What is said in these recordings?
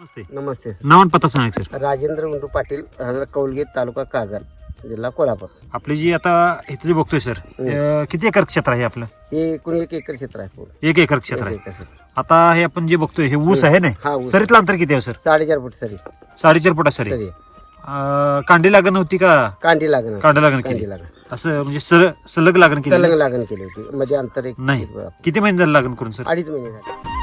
नमस्ते. नमस्ते. Sir नाव आणि पत्ता सांगा सर. राजेंद्र उंडू पाटील राहणार कौलगीत तालुका कागल जिल्हा कोल्हापूर. आपली जी आता इथे जे बघतोय सर अं, किती एकर क्षेत्र आहे आपलं? हे एकूण एक एकर क्षेत्र आहे पूर्ण. एक एकर क्षेत्र एक आहे एकर क्षेत्र. आता हे आपण जे बघतोय हे ऊस आहे हा, ना ऊस. सरीतलं अंतर किती आहे सर? साडेचार फूट सरी. साडेचार फुटा सरी. सरी. अं, कांडी लागण होती का? कांडी लागण कांडी लागण केली. लागण. असं म्हणजे सलग सलग लागण केली सलग लागण केली होती. म्हणजे अंतर एक नाही. किती महिने झाले लागण करून सर? अडीच महिने झाले.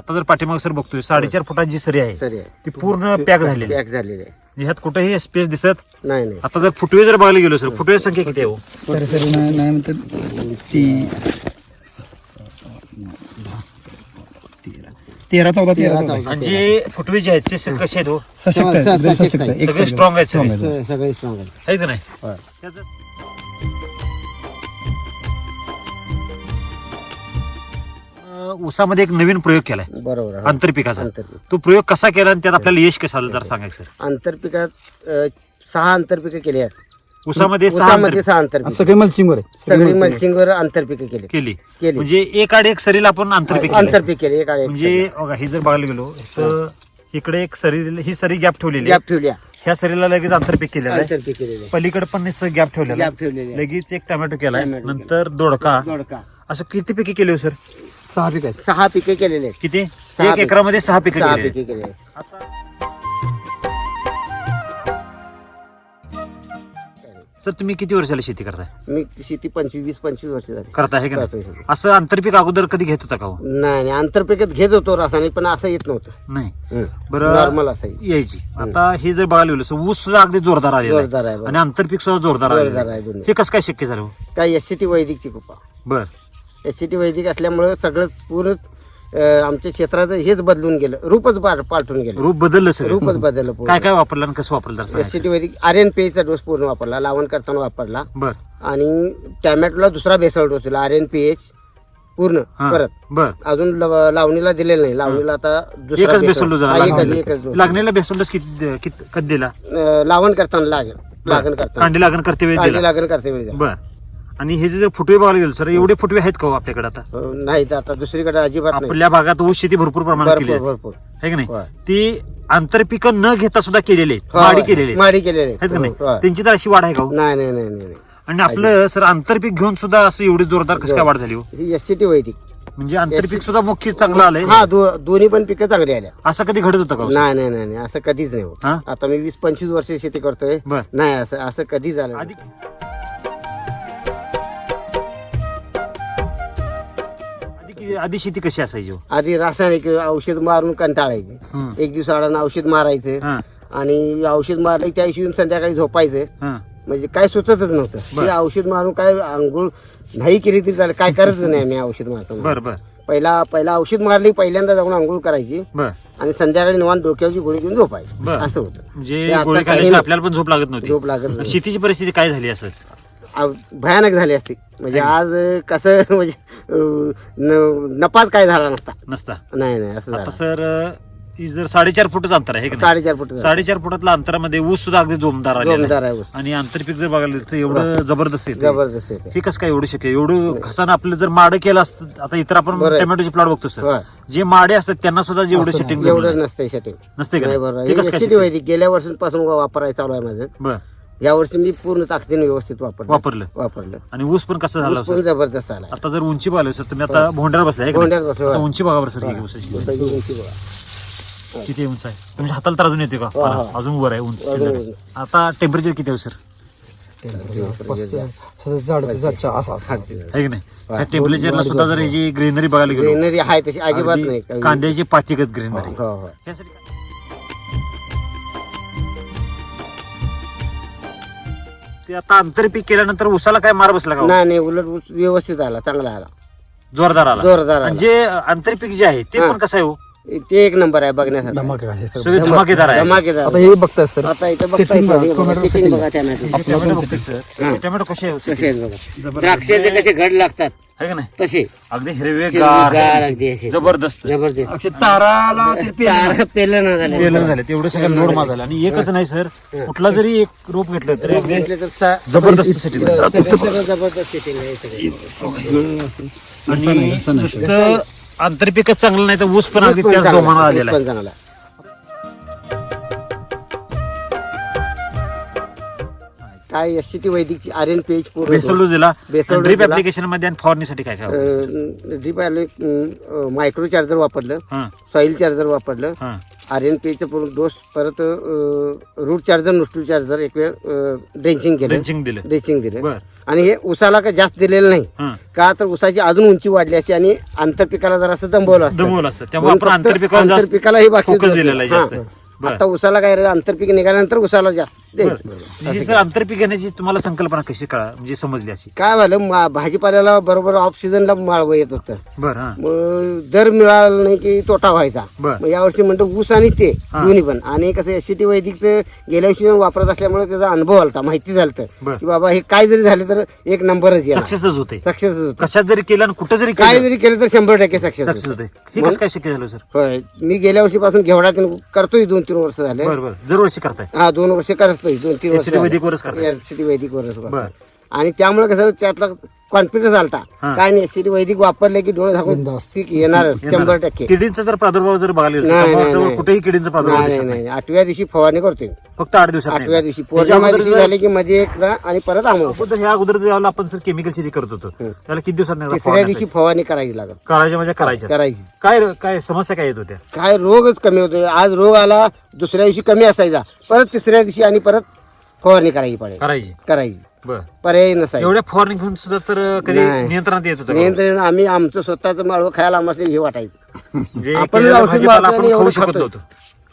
आता जर पाठीमाग सर बघतोय साडेचार फुटाची जी सरी आहे सरी आहे ती पूर्ण पॅक झालेली आहे. पॅक झालेली आहे ह्यात कुठेही स्पेस दिसत नाही नाही आता जर फुटवे जर बघायला गेलो सर फुटवे संख्या किती आहे हो? सरासरी नाही नाही म्हणतात ती तेरा चौदा तेरा चौदा आणि जे फुटवे जे आहेत ते सर कसे आहेत हो सशक्त आहे, एकदम सशक्त सशक्त आहे. आहे. एक सगळे. स्ट्रॉंग आहेत सगळे. स्ट्रॉंग आहे आहे का नाही होय. त्याचं- ऊसामध्ये एक नवीन प्रयोग केलाय. बरोबर. आंतरपिकाचा. आंतरपीक. तो प्रयोग कसा केला आणि त्यात आपल्याला यश कसं आलं जरा सांगायचं सर आंतरपिकात अं, सहा आंतरपिकं केली आहेत. ऊसामध्ये सहा ऊसामध्ये सहा आंतरपिक. सगळे मल्चिंगवर आहे सगळे mulching वर. मल्चिंगवर आंतरपिकं केली केली. केली. म्हणजे एक आड एक सरीला आपण आंतरपीक केलंय. आंतरपीक केली एक आड एक म्हणजे बघा ही जर बघायला गेलो तर इकडे एक सरी ही सरी गॅप ठेवलेली आहे. गॅप ठेवल्या ह्या सरीला लगेच आंतरपीक केलेलं आहे. आंतरपीक केलेली पलीकडे पण गॅप ठेवलेला गॅप आहे ठेवलेली आहे. लगेच एक टोमॅटो केलाय. टोमॅटो. नंतर दोडका. दोडका. असं किती पिके केले हो सर? सहा पीक आहेत सहा पिके केलेले आहेत किती सहा एक पिके. एकरामध्ये सहा पिके सहा केलेली पिके आहेत. केलेले आहेत आता सर तुम्ही किती वर्षाला शेती करताय मी शेती पंचवीस वीस पंचवीस वर्ष झाली करताय हे का नाही? करतोय शेती. असं आंतरपीक अगोदर कधी घेत होता का हो? नाही नाही आंतरपिकत घेत होतो रासायनिक पण असं येत नव्हतं नाही बरं. नॉर्मल असं. यायची आता हे जर बघायला गेलो तर ऊस सुद्धा अगदी जोरदार आलेला जोरदार आहे आहे बरं. आणि आंतरपीक सुद्धा जोरदार जोरदार आलेलं आहे आहे दोन्ही. हे कसं काय शक्य झालं हो? काय एस सी टी वैदिकची कृपा बर एस सी टी वैदिक असल्यामुळं सगळंच पूर्ण आमच्या क्षेत्राचं हेच बदलून गेलं. रूपच पाल- पालटून गेलं. रूप बदललं सगळं. रूपच बदललं काय काय वापरलं आणि कसं वापरलं S. C T Vaidik R N चा डोस पूर्ण वापरला लावण करताना वापरला. बर. आणि टॅमॅटोला दुसरा बेसळ डोस दिला आर एन पी एच पूर्ण हा. परत. बर. अजून लव- लावणीला दिलेलं नाही. लावणीला आता दुसरा एकच बेसल- हा, एकच एकच डोस. लागणीला किती किती- कधी दिला? अं, लावण करताना लागेल. लागण करताना. कांडी लागण करते वेळ कांडी दिला. लागण करते वेळी बर. आणि हे जे फुटवे बघायला गेलो सर एवढे फुटवे आहेत का हो आपल्याकडे आता अं, नाही आता दुसरीकडे अजिबात नाही आपल्या भागात ऊस शेती भरपूर प्रमाणात केली भरपूर आहे भरपूर है की नाही. ती आंतरपिक न घेता सुद्धा केलेले आहेत माडी. केलेले आहेत माडी केलेले आहेत का नाही. त्यांची तर अशी वाढ आहे का हो? नाही नाही नाही नाही नाही. आणि आपलं सर आंतरपीक घेऊन सुद्धा असं एवढी जोरदार कसं काय वाढ झाली हो ही एस सी टी वैदिक म्हणजे आंतरपीक सुद्धा मुख्य चांगलं आलंय हा दो- दोन्ही पण पिकं चांगली आल्या असं कधी घडत होतं का हो? नाही नाही नाही नाही, असं कधीच नाही होत हा? आता मी वीस पंचवीस वर्ष शेती करतोय बर नाही असं असं कधी झालं नाही. आधी आधी शेती कशी असायची हो? आधी रासायनिक औषध मारून कंटाळायचे. एक दिवस आडानं औषध मारायचं हा, आणि औषध मारलं की त्या दिवशी संध्याकाळी झोपायचं हा. म्हणजे काय सुचतच नव्हतं बर. औषध मारून काय आंघोळ नाही केली तरी चालेल काय करतच नाही मी औषध मारतो बर बर पहिला पहिला औषध मारली पहिल्यांदा जाऊन आंघोळ करायची बर आणि संध्याकाळी निवांत डोक्यावरची गोळी घेऊन झोपायचं बर. असं होतं म्हणजे ते आता गोळी काही खाल्ल्याशिवाय नाही. आपल्याला पण झोप लागत नव्हती झोप लागत नाही. शेतीची परिस्थिती काय झाली असं भयानक झाली असती म्हणजे आज कसं म्हणजे अं, न- नपाच काय झाला नसता नसता नाही नाही असं आता झालं सर अं, ही जर साडेचार फुटच अंतर आहे हे का नाही? साडेचार फुट झालं. साडेचार फुटातल्या अंतरामध्ये ऊस सुद्धा अगदी जोमदार आलेला आहे. जोमदार आहे ऊस. आणि आंतरपीक जर बघायला गेलं तर एवढं जबरदस्त येते जबरदस्त. हे कसं काय एवढं शक्य? एवढं घसानं आपलं जर माडं केलं असतं आता इतर आपण बरं आहे. टोमॅटोचे प्लॉट बघतो सर होय. जे माडे असतात त्यांना सुद्धा जेवढं सेटिंग एवढं नसतंय सेटिंग नसते का नाही नाही? हे कसं काय गेल्या वर्षांपासून वापरायचं चालू आहे माझं बर या वर्षी मी पूर्ण ताकदीने व्यवस्थित वापरलं. वापरलं. वापरलं. आणि ऊस पण कसं झाला ऊस पण जबरदस्त आला आता जर उंची बघायला सर तुम्ही आता भोंड्यावर बसलाय है का नाही? भोंड्यात बसलो, आता. उंची बघा बरं सर ही ऊसाची उंची बघा. किती उंच आहे? तुमच्या हाताला तर अजून येते का? हा, हा. पारा? अजून वर आहे उंच अजून वर. आता टेम्परेचर किती आहे सर? झाडाचा असा असा. आहे की नाही? त्या टेम्परेचरला सुद्धा जर याची ग्रीनरी बघायला गेलो ग्रीनरी आहे तशी अजिबात अगदी नाही. काही- कांद्याची पाचीगत ग्रीनरी हो, हो. यासाठी ते आता आंतरपीक केल्यानंतर उसाला काय मार बसला का हो? नाही नाही उलट ऊस व्यवस्थित आला चांगला आला जोरदार आला जोरदार आणि आला जे आंतरपीक जे आहे ते हा. पण कसं आहे हो ते एक नंबर आहे बघण्यासाठी धमाका आहे हे सगळं सगळे धमाकेदार आहे धमाकेदार. आता हे बघताय सर. आता इथे बघताय Setting सर, बघा, हे बघा, tomato setting setting. बघा टॅमॅटो हे टोमॅटो बघतोय सर. हे. टोमॅटो कसे आहे कसे आहेत बघा. जबरदस्त. द्राक्षाचे कसे घड लागतात? है का नाही? तसे. अगदी हिरवीगार हिरवेगार अगदी असे. जबरदस्त. जबरदस्त. अक्षय ताराला ते पेरलं. तार पेरलं ना झाले. पेलन झाले. तेवढं सगळं लोड माझा झाला आणि एकच नाही सर. कुठला जरी एक रोप घेतलं तर घेतले तर सा- जबरदस्त setting आहे. सगळं- सगळं जबरदस्त setting आहे सगळं. नुसतं आंतरपिकच चांगलं नाही तर ऊस पण अगदी त्याच जोमानं आलेला आहे. चांगला. काय एस टी वैदिकची आर एन पूर्ण दिला बेसल डोस ड्रीप दिला. ऍप्लिकेशनमध्ये आणि फवारणीसाठी काय काय? ड्रीप मायक्रो चार्जर वापरलं. हां. सॉइल चार्जर वापरलं. हां. आर एन पेचं पूर्ण डोस परत रूट चार्जर नुस्टू चार्जर एक वेळ ड्रेंचिंग केलं. ड्रेंचिंग दिलं. ड्रेंचिंग दिलं. बर. आणि हे उसाला का जास्त दिलेलं नाही. हां. का तर उसाची अजून उंची वाढली असते आणि आंतरपिकाला जरासं दंबवलं असतं. दमवलं असतं. त्यामुळे म्हणून आपण फक्त आंतरपिकावर जास्त आंतरपिकाला हे बाकी दिलेला आहे जास्त. हां. आता उसाला काय आंतरपीक निघाल्यानंतर उसाला जास्त द्यायचं ही सर आंतरपीक घेण्याची तुम्हाला संकल्पना कशी कळा म्हणजे समजली अशी? काय झालं मा- भाजीपाल्याला बरोबर ऑफ सीझनला माळवं येत होतं. बर हां. मग दर मिळाला नाही की तोटा व्हायचा. बर. मग यावर्षी म्हणतो ऊस आणि ते. दोन्ही पण. आणि कसं एस टी वैदिकचं गेल्या वर्षी वापरत असल्यामुळे त्याचा अनुभव आलता माहिती झालं बर. की बाबा हे काय जरी झालं तर एक नंबरच येणार. सक्सेसच होते. सक्सेस होत. कशात जरी केलं आणि कुठं जरी काय केलं. जरी केलं तर शंभर टक्के सक्सेस सक्सेस होते. हे कसं काय शक्य झालं सर? होय मी गेल्या वर्षीपासून घेवडा करतोय दोन तीन वर्ष झाले. बर बर. दरवर्षी करताय? हा दोन वर्ष करतोय. दोन तीन वर्ष SCT वैदिकवरच करताय? सिटी वैदिक वरच करतोय. बर. आणि त्यामुळे कसं त्यातला कॉन्फिडन्स आलता. हा. काय नाही सिटी वैदिक वापरले की डोळे झाकून. पीक येणार शंभर टक्के. किडींचा जर प्रादुर्भाव जर बघायला गेलं नाही, तर नाही, टमाटरवर नाही. कुठेही किडींचा प्रादुर्भाव नाही दिसत नाही नाही. नाही. आठव्या दिवशी फवारणी करतोय फक्त आठ दिवसात नाही. आठव्या दिवशी. त्याच्या पौर्णिमा अगोदर दिवशी जर- झाली की मध्ये एकदा आणि परत अगोदर ह्या अगोदर ज्यावेळेला आपण सर केमिकल शेती करत होतो त्याला किती दिवसात नाही तिसऱ्या दिवशी फवारणी करायची लागत करायच्या म्हणजे करायच्या करायची. काय काय समस्या काय येत होत्या? काय रोगच कमी होतोय. आज रोग आला दुसऱ्या दिवशी कमी असायचा. परत तिसऱ्या दिवशी आणि परत फवारणी करायची पडेल. करायची. करायची. बर. पर्याय नसायचा. एवढ्या फवारणी घेऊन सुद्धा तर कधी नाही. नियंत्रणात येत होतं का? नियंत्रण आम्ही आमचं स्वतःचं माळवं खायला आम्हाला हे वाटायचं. म्हणजे आपण केलेला औषध भाजीपाला मारतो आपण आणि खाऊ एवढं शकत खातोय. नव्हतो.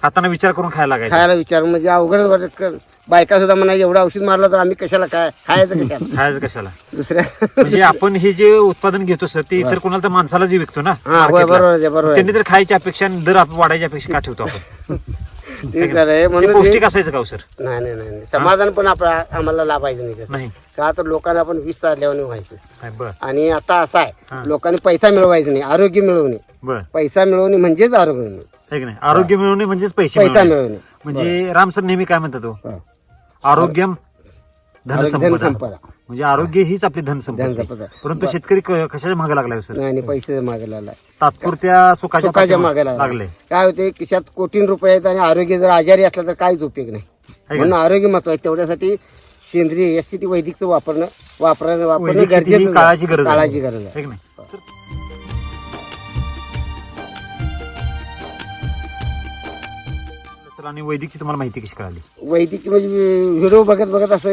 खाताना विचार करून खायला लागायचं. खायला विचार म्हणजे अवघड वाटत कर बायका सुद्धा म्हणा एवढं औषध मारलं तर आम्ही कशाला काय खायचं कशाला? खायचं कशाला? दुसऱ्या म्हणजे आपण हे जे उत्पादन घेतो सर ते इतर कोणाला तर माणसाला जे विकतो ना हा होय. बरोबर आहे बरोबर आहे. त्यांनी तर खायची अपेक्षा आणि दर आपण वाढायची अपेक्षा का ठेवतो आपण? ते म्हणून पौष्टिक ते- असायचं का हो सर? नाही नाही नाही नाही. समाधान पण आपला आम्हाला लाभायचं नाही त्याचं. नाही. का तर लोकांना आपण वीस चालल्यावर व्हायचं. नाही, बर. आणि आता असं हा. आहे लोकांनी पैसा मिळवायचा नाही आरोग्य मिळवणे बर. पैसा मिळवणे म्हणजेच आरोग्य मिळवणे आहे की नाही आरोग्य मिळवणे म्हणजेच पैसे पैसा मिळवणे मिळवणे म्हणजे राम सर नेहमी काय म्हणतात हा. आरोग्यम धनसंपदा धनसंपदा. म्हणजे आरोग्य हीच आपली धनसंपदा धनसंपदा. परंतु शेतकरी क- कशाच्या मागे लागलाय हो सर? नाही आणि पैसे मागायला लागला तात्पुरत्या सुखाच्या सुखाच्या पाठीमागे मागे लागले लागले. काय होते खिशात कोटीन रुपये आहेत आणि आरोग्य जर आजारी असलं तर काहीच उपयोग नाही? म्हणून आरोग्य महत्त्व आहे. तेवढ्यासाठी सेंद्रिय एस सी टी वैदिकचं वापरणं वापरणं वापरणं वैदिक शेती ही गरजेचं काळाची गरज आहे. काळाची गरज आहे. आहे की नाही? तर- सर आणि वैदिकची तुम्हाला माहिती कशी कळाली? वैदिक म्हणजे व्हिडिओ बघत बघत असं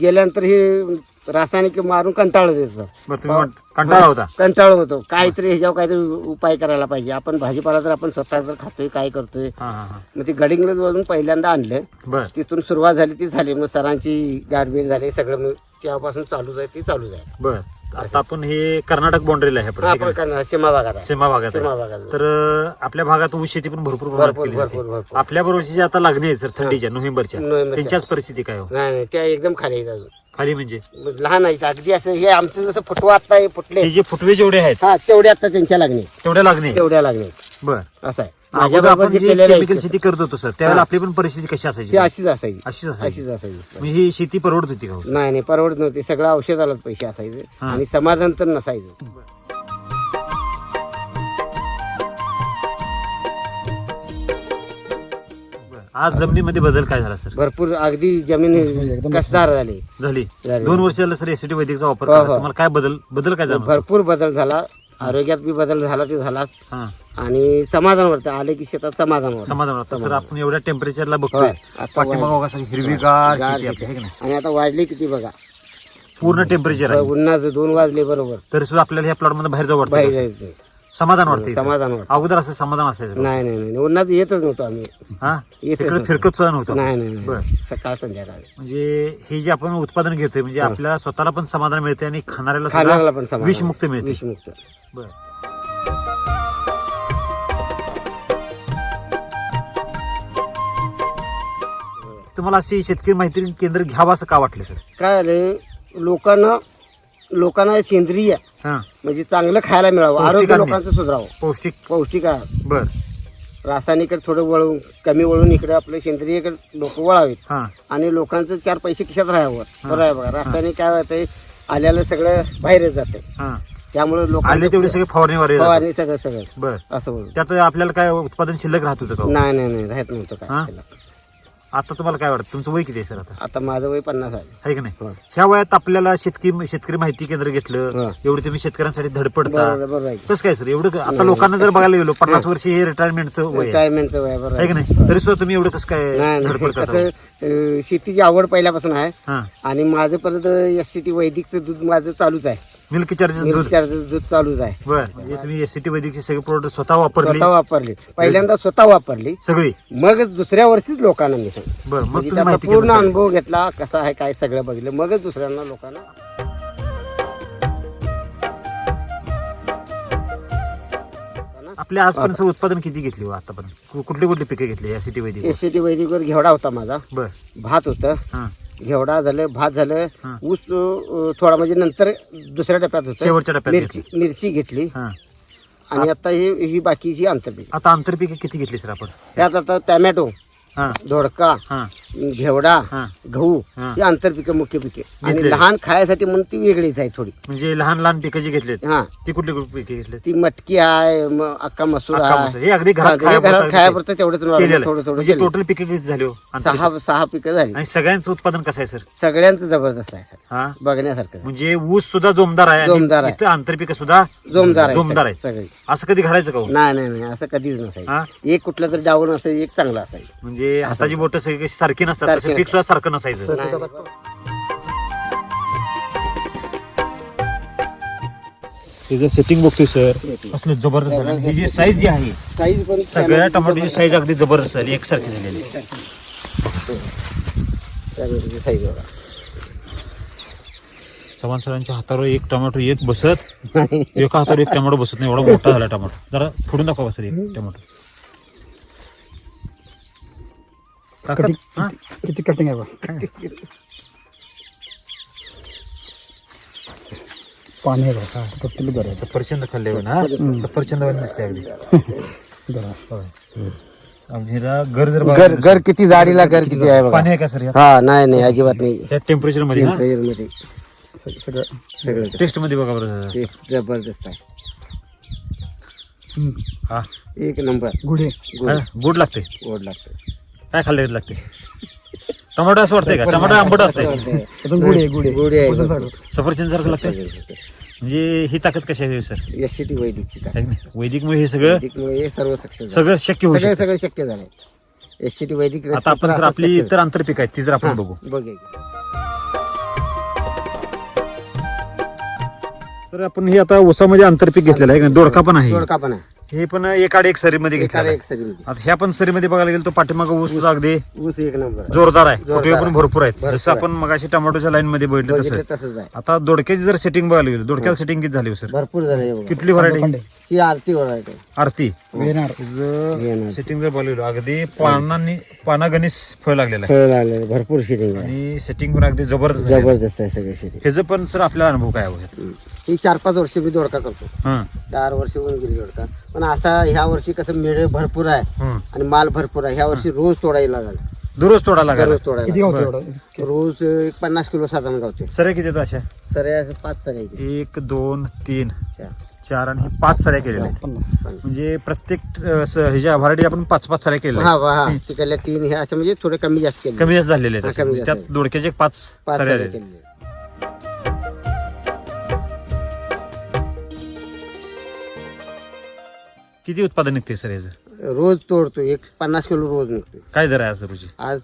गेल्यानंतर हे रासायनिक मारून कंटाळत येतो. बरं तुम्ही म्हण- कंटाळा होता? कंटाळ होतो. काहीतरी ह्याच्यावर काहीतरी उपाय करायला पाहिजे. आपण भाजीपाला तर आपण स्वतः जर खातोय काय करतोय हा हा हा. मग ते गडिंगलज वरून पहिल्यांदा आणलं. बर. तिथून सुरुवात झाली ती झाली. मग सरांची गाडबीड झाली सगळं मग तेव्हापासून चालूच आहे ती चालूच आहे बर. आता आपण हे कर्नाटक बाउंड्रीला आहे आपण, हा, ठीक आहे? सीमा भागात आहे. सीमा भागात आहे. सीमा भागात आहे. तर अं, आपल्या भागात ऊस शेती पण भरपूर प्रमाणात भरपूर केली भरपूर जाते. भरपूर आपल्या बरोबरची जी आता लागणी आहे सर थंडीच्या नोव्हेंबरच्या नोव्हेंबरच्या. त्यांच्याच परिस्थिती काय हो? नाही नाही त्या एकदम खाली आहेत अजून. खाली म्हणजे? लहान आहेत अगदी असं हे आमचं जसं फुटवा आता हे फुटले. हे जे फुटवे जेवढे आहेत हा तेवढे आता त्यांच्या लागणे तेवढे लागणे तेवढ्या लागणे बर. असं आहे. माझ्या अगोदर बरोबर आपण जे जे केलेले केमिकल शेती करत होतो सर त्यावेळेला आपली पण परिस्थिती कशी असायची? ती अशीच असायची. अशीच असायची. अशीच असायची. म्हणजे ही शेती परवडत होती का हो? नाही नाही परवडत नव्हती. सगळं औषधालाच पैसे असायचे. हा. आणि समाधान तर नसायचं. बरं. आज जमिनीमध्ये बदल काय झाला सर भरपूर अगदी जमीन कसदार झाली. झाली. झाली. दोन वर्ष झालं सर एसीटी वैदिकचा वापर हो. हो. तुम्हाला काय बदल बदल काय जाणवतो? भरपूर बदल झाला. आरोग्यात बी बदल झाला ते झालाच. हा. आणि समाधान आले की शेतात समाधान समाधान वाटतं सर आपण एवढ्या टेम्परेचरला. बघतोय. हिरवीगार. है? आणि आता वाजले किती बघा. पूर्ण टेम्परेचर आहे. उन्हाचं दोन वाजले बरोबर. तरी सुद्धा आपल्याला ह्या प्लॉटमध्ये बाहेर जाऊ बाहेर जायचं समाधान वाटतं. समाधान वाटतं अगोदर असं समाधान असायचं नाही नाही नाही उन्हाचं येतच नव्हतं आम्ही. हा. फिरकत सुद्धा नव्हतं. नाही नाही. सकाळ संध्याकाळ. म्हणजे हे जे आपण उत्पादन घेतोय म्हणजे आपल्याला स्वतःला पण समाधान मिळते आणि खाणाऱ्याला पण विषमुक्त मिळते विषमुक्त. बरं. तुम्हाला अशी शेतकरी माहिती केंद्र घ्यावं असं का वाटलं सर? काय आलंय लोकांना लोकांना सेंद्रिय हा. म्हणजे चांगलं खायला मिळावं पौष्टिक आरोग्य अन्न. लोकांचं सुधारावं. पौष्टिक. पौष्टिक आहे बर. रासायनिक थोडं वळून कमी वळून इकडे आपलं सेंद्रिय लोक वळावेत. हा. आणि लोकांचं चार पैसे खिशात राहावं. बरं आहे बघा रासायनिक काय होतंय आल्याला सगळं बाहेरच जाते हा. त्यामुळे आले लोकांना तेवढे सगळे जातात. फवारणी सगळं सगळं. बर. असं बोल. त्यात आपल्याला काय उत्पादन शिल्लक राहत होतं का? हो? नाही नाही नाही राहत नव्हतं हा? काय. आता तुम्हाला काय वाटतं? तुमचं वय किती आहे सर आता? आता माझं वय पन्नास आहे. आहे का नाही? हो. ह्या वयात आपल्याला शेतकरी शेतकरी माहिती केंद्र घेतलं हा. एवढे तुम्ही शेतकऱ्यांसाठी धडपडता. बरोबर बरोबर आहे. तसं काय सर? एवढं आता लोकांना जर बघायला गेलो पन्नास वर्ष हे रिटायरमेंटचं वय आहे. रिटायरमेंटचं वय बरोबर आहे का. नाही? तरी सुद्धा तुम्ही एवढं कसं काय नाही धडपड नाही करता? कसं अं, शेतीची आवड पहिल्यापासून आहे. हा. आणि माझं परत एस सी टी वैदिकचं दूध माझं चालूच आहे. मिल्क चार्जेस दूध. चार्जर दूध चालूच आहे. बर. म्हणजे तुम्ही एस सी टी वैदिकचे सगळे प्रोडक्ट स्वतः वापरले? स्वतः वापरली. पहिल्यांदा स्वतः वापरली. सगळी? मगच दुसऱ्या वर्षीच लोकांना मी सांगितलं बर मग म्हणजे तुम्ही त्याचा माहिती पूर्ण अनुभव घेतला कसा आहे काय सगळं बघितलं. मगच दुसऱ्यांना लोकांना आपल्या आजपर्यंत उत्पादन किती घेतली हो आतापर्यंत? कु- कुठली कुठली पिके घेतली S C T Vaidik S C T वैदिकवर घेवडा होता माझा. बर. भात होतं. हा. घेवडा झालं भात झालं हा. ऊस अं, थोडा म्हणजे नंतर दुसऱ्या टप्प्यात होतं. शेवटच्या टप्प्यात मिरची मिरची घेतली. हा. आणि आता ही ही बाकीची आंतरपीक. आता आंतरपिके किती घेतली सर आपण? त्यात आता टॅमॅटो. हा. दोडका हा. घेवडा हा. गहू हा. ही आंतरपिकं मुख्य पिके. आणि घेतलेली. लहान खायसाठी म्हणून ती वेगळीच आहे थोडी. म्हणजे लहान लहान पिकं जी घेतलीत हा. ती कुठली कुठली पिके घेतलीत? ती मटकी आहे मग अक्का मसूर अख्खा आहे. मसूर. हे अगदी घरात हे खायापुरतं खायापुरतं तेवढंच केलेलं. थोडं आहे. थोडं म्हणजे केलं टोटल पिके किती झाली हो? सहा सहा पिकं झाली. आणि सगळ्यांचं उत्पादन कसं आहे सर? सगळ्यांचं जबरदस्त आहे सर. हा? बघण्यासारखं आहे. म्हणजे ऊस सुद्धा जोमदार आहे आणि जोमदार आहे. इथं आंतरपिकं सुद्धा जोमदार आहे जोमदार आहे. सगळी. असं कधी घडायचं का हो? नाही नाही नाही असं कधीच नसायचं. एक कुठलं तरी डाऊन असेल एक चांगलं असायचं म्हणजे हाताची बोट सगळी सारखी नसतात सारखी तसं पीक सुद्धा सारखं नसायचं. नाही, त्याचं सेटिंग बघतोय सर असलं जबरदस्त झालं. आणि ही जी साईज जी आहे साईज पण सगळ्या टमाटोची साईज अगदी जबरदस्त झाली एकसारखी झालेली. आहे. टॅमॅटोची साईज बघा. चव्हाण सरांच्या हातावर एक टमाटो एक बसत एका हातावर एक टमाटो बसत नाही एवढा मोठा झाला टमाटो. जरा फोडून दाखवा सर एक टमाटो. हा? किती कटिंग आहे बघ पाणी आहे बघ टोटली बरं आहे. सफरचंद खाल्ले ना? सफरचंद. दिसते अगदी. बरं. होय. अगदी जरा घर जर घर घर किती जाडीला घर किती आहे बघा. पाणी आहे का सर? हा नाही नाही अजिबात नाही. त्या टेम्परेचरमध्ये ना? मध्ये. सग- सगळं सगळं टेस्टमध्ये बघा बरं ते जबरदस्त आहे. हम्म. हा. एक नंबर. गुढे. गोड हा, गोड लागते गोड लागतं काय खाल्ले लागते? टमाटो असं वाटतंय का? टमाटो आंबट असते गुढे गुढे आहे. सफरचंद सारखं लागतंय? म्हणजे ही ताकद कशी आहे सर? एस सी टी वैदिकची ताकद. आहे की नाही? वैदिकमुळे हे सगळं वैदिकमुळे हे सर्व सगळं शक्य होऊ सगळे शकतं. सगळे शक्य झाले एस सी टी वैदिक आता आपण जर आपली इतर आंतरपिक आहेत ती जर आपण बघू. बघूया तर आपण हे आता ऊसामध्ये आंतरपीक घेतलेलं आहे का नाही? दोडका पण आहे. दोडका पण आहे. हे पण एक आड एक सरीमध्ये घेतलेला आहे. एक सरी आता ह्या पण सरीमध्ये बघायला गेलो तो पाठीमागं ऊस अगदी ऊस एक नंबर. आहे. जोरदार आहे. जोरदार फुटवे पण आहे. भरपूर आहेत. भरपूर जसं आपण मगाशी टमाटोच्या लाईन मध्ये बघितलं तसं बघितलं तसंच आहे. आता दोडक्याची जर सेटिंग बघायला गेलो दोडक्याला सेटिंग किती झाली हो सर? भरपूर झाले हे बघा. किती व्हरायटी ही आरती व्हरायटी आरती. सेटिंग अगदी पानांनी पानागणिस फळ लागलेलं आहे. फळ लागले भरपूर शिटिंग आहे. आणि सेटिंग पण अगदी जबरदस्त आहे. जबरदस्त आहे सगळे शिटिंग ह्याचं पण सर आपला अनुभव काय आहे ही चार पाच वर्ष मी दोडका करतो. हं, चार वर्ष होऊन गेली दोडका. पण असा ह्या वर्षी कसं मेळ भरपूर आहे हं. आणि माल भरपूर आहे. ह्या वर्षी रोज तोडायला लागला. दररोज तोडा लागला. रोज किती तोडायला गावतो एवढं रोज एक पन्नास किलो साधारण गावते सऱ्या किती आहेत अशा? तर असं पाच सर एक दोन तीन चार. आणि हे पाच सऱ्या केलेल्या आहेत. पन्नास. म्हणजे प्रत्येक अं, स- ह्याच्या व्हरायटी आपण पाच पाच सऱ्या केलेल्या हा वा, हा तिकडल्या तीन हे असं म्हणजे थोडे कमी जास्त केले. कमी जास्त झालेले आहेत हा. कमी जास्त त्यात दोडक्याचे एक पाच पाच सऱ्या सऱ्या आलेल्या आहेत. केले किती उत्पादन निघते सर याचं? रोज तोडतो एक पन्नास किलो रोज निघतो काय दर आहे आज रोजी आज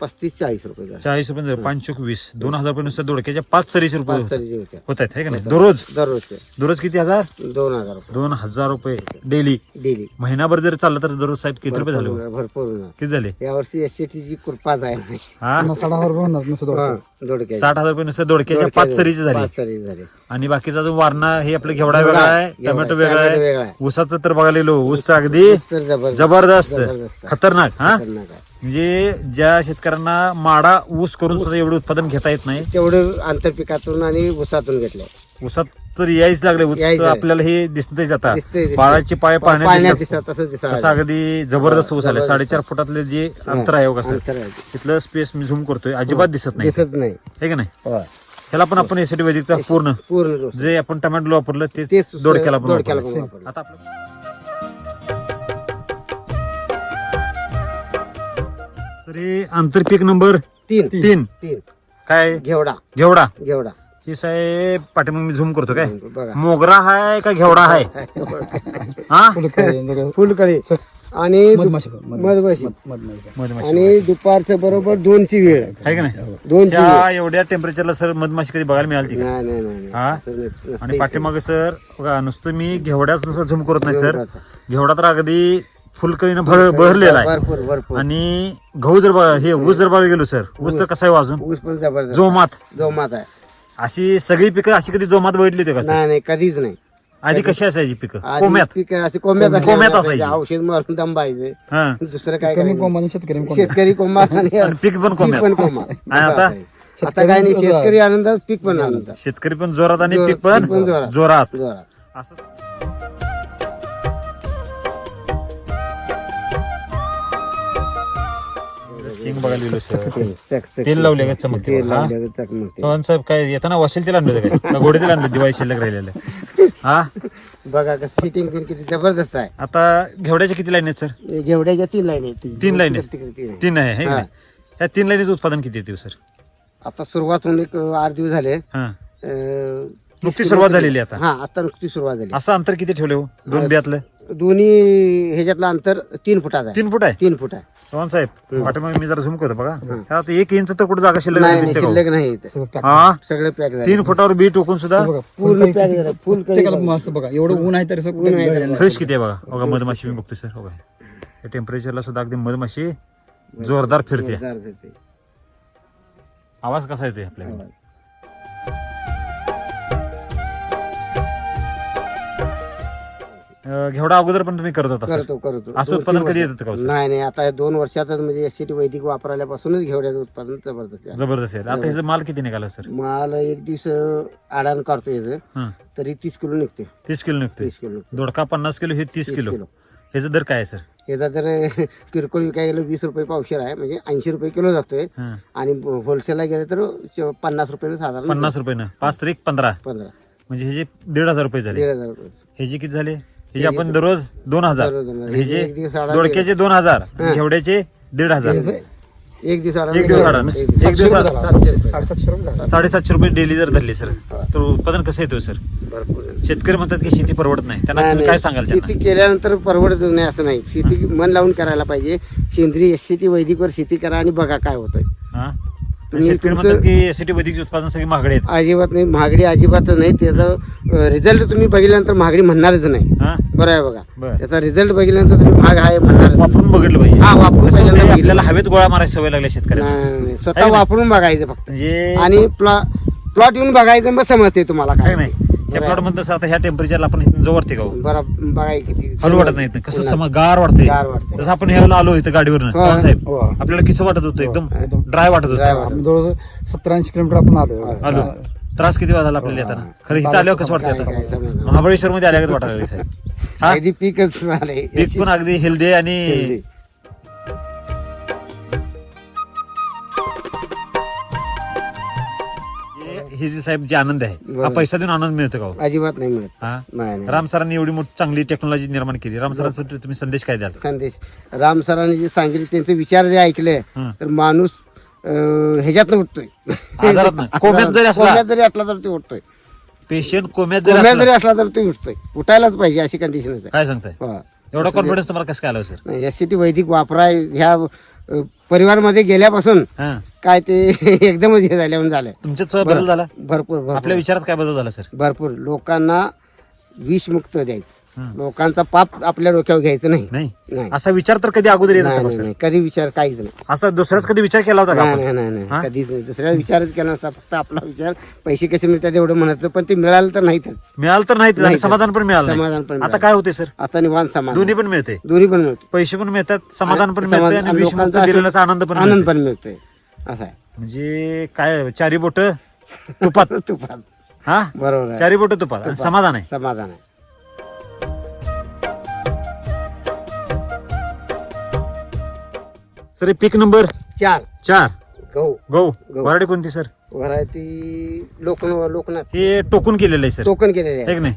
पस्तीस चाळीस रुपये. चाळीस रुपये दर पाच चोक वीस. दोन हजार रुपये नुसतं दोडक्याच्या पाच सरीशे रुपये पाच सरीचे होते होत आहेत है का नाही? दररोज? दररोजचे दररोज किती हजार? दोन हजार रुपये. दोन हजार रुपये. डेली? डेली. महिनाभर जर चाललं तर दररोज साहेब किती रुपये झाले? हो? भरपूर होणार. किती झाले? यावर्षी एस ची कृपाच आहे म्हणायची. हा? रुपये होणार नुसतं हा, साठ हजार रुपये नुसतं दोडक्याच्या पाच. सरीचे झाले पाच सरी झाले आणि बाकीचा जो वारणा हे आपलं घेवडा वेगळा आहे घेवडा, टोमॅटो वेगळा वेगळा आहे आहे. ऊसाचं तर बघायला गेलो ऊस तर अगदी तर जबरदस्त जबरदस्त जबरदस्त. खतरनाक हा खतरनाक आहे. म्हणजे ज्या शेतकऱ्यांना माडा ऊस करून सुद्धा एवढं उत्पादन घेता येत नाही तेवढं आंतरपिकातून आणि ऊसातून घेतलंय ऊसात तर यायच लागले यायचं. आपल्याला हे दिसतंय जाता दिसतंय, दिसतंय. बाळाची पाय पाण्यात दिसतात. दिसतात तसं तसं दिसत अगदी जबरदस्त ऊस आले जबरदस्त. साडेचार फुटातले जे अंतर आहे बघा सर अंतर आहे. तिथलं स्पेस मी झूम करतोय अजिबात दिसत नाही दिसत नाही हे का नाही होय. ह्याला पण आपण एसिडी वैदिकचा पूर्ण पूर्ण. जे आपण टोमॅटो वापरलं तेच तेच दोडक्याला पण दोडक्याला पण वापरलं. वापरलं. आता आपलं तर हे आंतरपीक नंबर तीन तीन तीन काय घेवडा घेवडा घेवडा हे साहेब पाठीमाग मी झूम करतो काय? बघा. मोगरा हाय का घेवडा हाय? हा? फुलकळी, आणि दु- मधमाशी आणि दुपारचं बरोबर दोनची वेळ. आहे का नाही? दोनची वेळ. त्या एवढ्या टेम्परेचरला सर मधमाशी कधी बघायला मिळाली का? नाही नाही नाही हा? असं नाही- नसतंय. आणि पाठीमागे सर बघा नुसतं मी घेवड्याच नुसतं झूम करत नाही सर. घेवडा तर अगदी फुलकळीनं भर भरलेला आहे. भरपूर भरपूर. आणि गहू जर बघा हे ऊस जर बघा गेलो सर ऊस तर कसा आहे वाजून ऊस पण जबरदस्त. जोमात. जोमात आहे. अशी सगळी पिकं अशी कधी जोमात बघितली होती का सर नाही नाही कधीच नाही. आधी कशी असायची पिकं? आधी कोम्यात? पीक असे कोंब्यात कोंब्यात असल्यावर असायची. औषध मारून दंबायचं हा. दुसरं काय कमी करायचं? आणि शेतकरी कोंब. शेतकरी कोंबा आणि आणि पीक पण पीक कोम्यात पण कोंबा आणि आता? आता काय नाही शेतकरी आनंदात पीक पण आनंदात. शेतकरी पण जोरात आणि जोर- पीक पण पीक पण जोरात. जोरात. जोरात. असं शेंग बघायला गेलो सर. तेल, लावले का चमकते तेल बघा, हा? लावले का चकमकते. चव्हाण साहेब काय येताना वाशील तेल आणलं होतं काय? का गोडे तेल आणलं दिवाळी शिल्लक राहिलेलं. हा? बघा कसं सिटिंग तीन किती जबरदस्त आहे. आता घेवड्याच्या किती लाईन आहेत सर? हे घेवड्याच्या तीन लाईन आहेत तीन लाईन आहेत? तिकडे तीन आहे. तीन आहे है का. नाही? ह्या तीन लाईनीचं उत्पादन किती येते सर? आता सुरुवात होऊन एक आठ दिवस झाले. हा. अं, नुकती सुरुवात झालेली आता. हा आता नुकती सुरुवात झाली. असं अंतर किती ठेवले हो? दोन बियातलं? दोन्ही ह्याच्यातलं अंतर तीन फुटाचं आहे. तीन फूट आहे? तीन फुट आहे. चव्हाण साहेब वाटेमागे मी जरा झूम करतो बघा. ह्यात एक इंच तर कुठं जागा शिल्लक नाही नाही नाही, दिसते का हो? शिल्लक नाही इथे. सगळं pack. हा? सगळे पॅक झाले. तीन फुटावर बी टोकून सुद्धा? बघा, पूर्ण किती- झालं फुल प्रत्येकाला मस्त बघा एवढं ऊन आहे तरी सगळं ऊन आहे तरी गळलेलं आहे. फ्रेश किती आहे बघा? बघा मधमाशी मी बघतोय सर. बघा. या टेम्परेचरला सुद्धा अगदी मधमाशी जोरदार फिरते. जोरदार फिरते. आवाज कसा येतोय आपल्याला घेवडा अगोदर पण तुम्ही करत होता करतो करतो. असं दोन- उत्पादन तीन कधी वर्ष- येतं का हो, सर? नाही नाही आता दोन वर्षातच म्हणजे एसटी वैदिक वापरल्यापासूनच घेवड्याचं उत्पादन जबरदस्त आहे. जबरदस्त आहे. आता ह्याचा माल किती निघाला सर? माल एक दिवस आडान काढतो याचं. हा. तरी तीस किलो निघते तीस किलो निघतोय. तीस किलो निघते. दोडका पन्नास किलो हे तीस किलो. किलो. ह्याचा दर काय आहे सर? याचा जर किरकोळ विकायला गेलं वीस रुपये पावशेर आहे. म्हणजे ऐंशी रुपये किलो जातोय. हा. आणि होलसेलला गेलं तर च- पन्नास रुपये साधारण. पन्नास रुपये पाच तरी पंधरा. पंधरा. म्हणजे हे जे दीड हजार रुपये झाले. दीड हजार रुपये. हे जे किती झाले? हे जे आपण दररोज दोन हजार. दररोज दोन हजार. हे जे एक दिवस आडा दोडक्याचे दोन हजार. घेवड्याचे दीड हजार. एक दिवस आडा एक दिवस आडा. एक एक आडा. साडेसातशे रुपये झाला. साडेसातशे रुपये डेली जर धरले सर तर उत्पादन कसं येतोय सर भरपूर शेतकरी म्हणतात की शेती परवडत नाही. त्यांना नाही, तुम्ही नाही. काय सांगाल त्यांना? शेती केल्यानंतर परवडत नाही असं नाही. शेती मन लावून करायला पाहिजे. सेंद्रिय शेती वैदिकवर शेती करा आणि बघा काय होतंय. हा? तुम्ही शेतकरी तुमचं- म्हणतात की एसीटी वैदिकचे उत्पादन सगळे महागडे आहेत. अजिबात नाही. महागडी अजिबातच नाही. त्याचा रिझल्ट तुम्ही बघितल्यानंतर महागडी म्हणणारच नाही हा बरं आहे बघा बरं. त्याचा रिझल्ट बघितल्यानंतर तुम्ही महाग आहे म्हणणारच नाही. वापरून बघितलं पाहिजे हा वापरून कसं होतंय, बघितलं. आपल्याला हवेत गोळा मारायची सवय लागल्या शेतकऱ्यांना नाही, नाही, नाही. आहे स्वतः ना? वापरून बघायचं फक्त म्हणजे आणि प्लॉ प्लॉट येऊन बघायचं मग समजते तुम्हाला काय काय नाही त्या प्लॉटमध्ये आता ह्या टेम्परेचरला आपण इथून जवळ ते गाव बरं बघाय किती हलू वाटत नाही इथं. कसं सम गार वाटतंय गार वाटतंय. जसं आपण ह्याला आलो इथं गाडीवरनं हो. चव्हाण साहेब हो. आपल्याला किती वाटत होतं एकदम ड्राय वाटत dry होतं वाटत. आम्ही जवळ सत्तर ऐंशी किलोमीटर आपण आलो आलो त्रास किती वाजला आपल्याला येताना? खरं इथं आल्यावर कसं वाटतं. महाबळेश्वर मध्ये आल्यागत वाटायला लागले साहेब? हा? अगदी पीकच पीक पण अगदी हेल्दी आणि. हे- हे जे साहेब जे आनंद आहे हा. पैसा देऊन आनंद मिळतो का हो? अजिबात नाही मिळत. हा? नाही नाही. राम सरांनी एवढी मोठी चांगली टेक्नॉलॉजी निर्माण केली. राम सरांसाठी तुम्ही संदेश काय द्याल? संदेश. राम सरांनी जे सांगितले त्यांचे विचार जे ऐकले हं. तर माणूस ह्याच्यातनं उठतोय. आजारातनं. कोंब्यात जरी असला. कोंब्यात जरी असला तर ते उठतोय. पेशंट कोम्यात जरी कोंब्यात जरी असला तर ते उठतोय. उठायलाच पाहिजे अशी कंडिशनच आहे. काय सांगताय? हा. एवढा कॉन्फिडन्स तुम्हाला कसं काय आलं सर नाही, यासाठी वैदिक वापराय ह्या अं, परिवारमध्ये गेल्यापासून हा. काय ते एकदमच हे झाल्यावर झालं. तुमच्यात बदल झाला? भरपूर भरपूर. आपल्या विचारात काय बदल झाला सर भरपूर. लोकांना विषमुक्त द्यायचं. लोकांचा पाप आपल्या डोक्यावर घ्यायचं नाही. नाही. नाही. असा विचार तर कधी अगोदर येत नाही. कधी विचार काहीच नाही. असा दुसऱ्याच कधी विचार केला होता का नाही आपण? नाही नाही. हा? नाही कधीच नाही. दुसऱ्या विचारच केला नसता. फक्त आपला विचार पैसे कसे मिळतात एवढं म्हणत होतो, पण ते मिळालं तर नाहीतच. मिळालं तर नाही आणि नाही, समाधान पण मिळालं समाधान नाही. पण आता मिळालं. काय होते सर? आता निवांत समाधान. दोन्ही पण मिळते दोन्ही पण मिळतो पैसे पण मिळतात समाधान पण समाधान- मिळते आणि आणि विषमुक्त लोकांचा असं- दिलेल्याचा आनंद पण आनंद मिळते. पण मिळतोय. असं आहे. म्हणजे काय चारी बोट तुपात? तुपात. हा? बरोबर आहे. चारी बोट तुपात. आणि समाधान आहे. समाधान आहे. सर हे पीक नंबर चार. चार. गहू. गहू. गहू. वराडी कोणती सर? व्हरायटी लोकन लोकनाथ. हे टोकून केलेलं आहे सर. टोकन केलेले आहे. की नाही?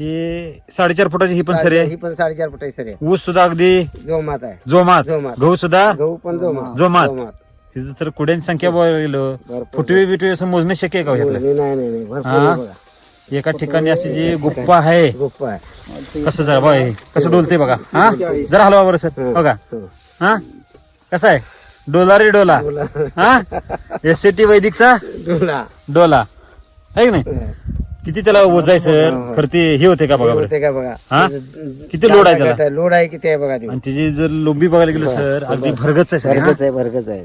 हे साडेचार फुटाची ही पण सरी आहे. ही पण साडेचार फुटाची सरी आहे. ऊस सुद्धा अगदी जोमात आहे. जोमात. जोमात. गहू सुद्धा गहू पण जोमात. जोमात. तिचं तर कुड्यांची संख्या भरपूर. फुटवे बिटवे असं मोजणे शक्य आहे का हो ह्यातलं? नाही नाही नाही. भरपूर हा? आहे बघा. एका ठिकाणी अशी जी गुप्पा आहे. गुप्पा आहे. कसं जरा बघा हे, कसं डोलते बघा. हा? जरा हलवा बरं सर. हं. बघा. हो. हा कसा आहे? डोला रे डोला. हा? एस सी टी वैदिकचा? डोला. डोला. आहे की नाही? किती त्याला ओझाय सर? खरं ते हे होते का बघा बरं? होते का बघा? हा? किती लोड आहे त्याला? लोड आहे किती आहे बघा ते? आणि तिची जर लोंबी बघायला गेलो सर अगदी भरगच आहे सर हा? भरगच आहे भरगच आहे.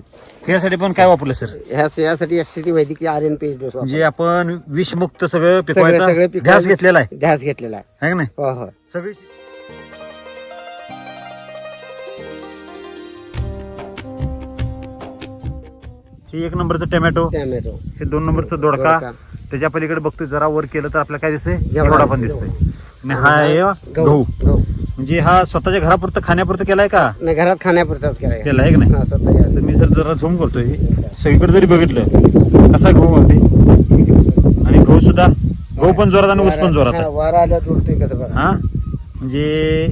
यासाठी पण काय वापरलं सर? ह्या यासाठी एस सी वैद्यकीय आर एन पी डोस म्हणजे आपण विषमुक्त सगळं सगळं पिकवायचा सगळं पिकवायचं- घेतलेला आहे. ध्यास घेतलेला आहे. है की नाही? हो हो. सगळी ही एक नंबरचं टोमॅटो टॅमॅटो. हे दोन नंबरचं दोडका. दोडका. त्याच्या पलीकडे बघतोय जरा वर केलं तर आपल्याला काय दिसतंय? एवढा पण दिसतोय. आणि हा आहे गहू. गहू. म्हणजे हा स्वतःच्या घरापुरतं खाण्यापुरतं केलाय का? नाही घरात खाण्यापुरताच करायचा केला आहे की नाही? हा स्वतः तर मी सर जरा झूम करतोय सगळीकडे जरी बघितलं कसा गहू अगदी आणि गहू सुद्धा गहू पण जोरात आणि ऊस पण जोरात आहे. वारा आल्यावर उडतोय कसं बघा. हा? म्हणजे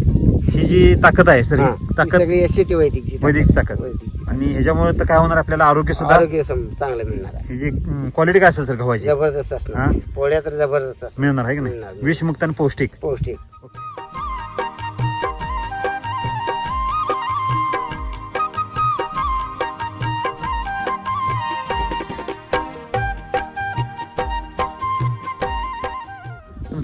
ही जी ताकद आहे सर हा, ही ही ताकद सगळी शेती वैदिकची वैदिकची ताकद. वैदिकची. आणि ह्याच्यामुळे तर काय होणार आपल्याला आरोग्य सुद्धा आरोग्य सम- चांगलं मिळणार आहे. ही जी क्वालिटी काय असेल सर गव्हाची? जबरदस्त हा? असणार पोळ्या तर जबरदस्त असणार. मिळणार आहे की मिळणार. नाही विषमुक्त आणि पौष्टिक. पौष्टिक.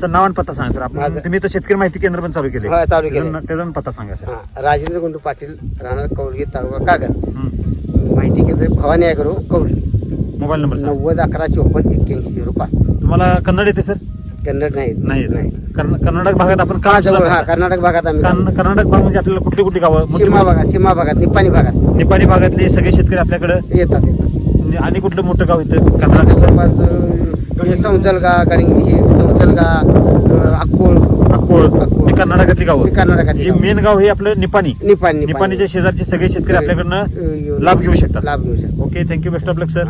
तुमचं नाव आणि पत्ता सांगा सर. आपण माझं- तुम्ही तर शेतकरी माहिती केंद्र पण चालू केले. हा, चालू केलंय. त्याचा पण पत्ता सांगा सर. हा राजेंद्र गुंडू पाटील राहणार कौलगी तालुका कागद. माहिती केंद्र Bhavani Agro Kaulagi mobile number नव्वद अकरा चोपन्न एक्क्याऐंशी झिरो पाच. तुम्हाला कन्नड येते सर? कन्नड नाही नाही येत. कर्न- कर्नाटक भागात आपण हा जवळ सुद्धा हा करता. कर्नाटक भागात आम्ही कर्न- कर्नाटक भाग म्हणजे आपल्याला कुठली कुठली गावं? सीमा भागात सीमा भागात निपाणी भागात. निपाणी भागातले सगळे शेतकरी आपल्याकडे येतात येतात. आणि कुठलं मोठं गाव इथं? कर्नाटक जवळपास अं, सौंदलगा गडिंगी अं, अक्कोळ अक्कोळ अक्कोळ. हे कर्नाटकातली गावं. हे कर्नाटकातली हे गावं. मेन गाव हे आपलं निपाणी. निपाणी निपाणीच्या शेजारचे सगळे शेतकरी आपल्याकडनं लाभ घेऊ शकतात. लाभ घेऊ शकतात. Okay thank you best of luck sir